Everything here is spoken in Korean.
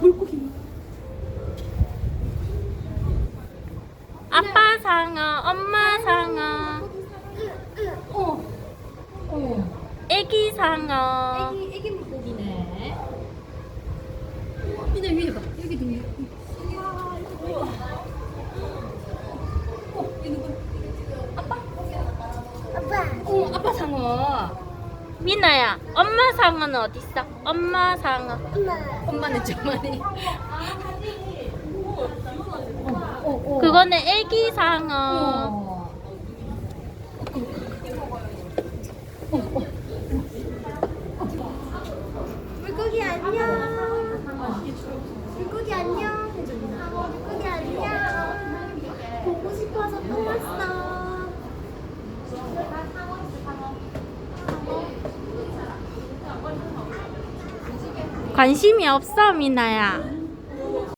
물고기. 아빠 상어, 엄마 상어, 어. 어. 애기 상어. 애기 애기 물고기네. 미나 위에 봐. 여기도 위에. 우와. 우와. 어, 이거 봐. 아빠? 아빠. 어, 아빠 상어. 미나야, 엄마 상어는 어디 있어? 엄마 상어. 엄마. 엄마는 어. 그거는 애기 상어. 어. 물고기 안녕. 물고기 안녕. 물고기 안녕. 보고 싶어서 또 왔어. 관심이 없어, 미나야.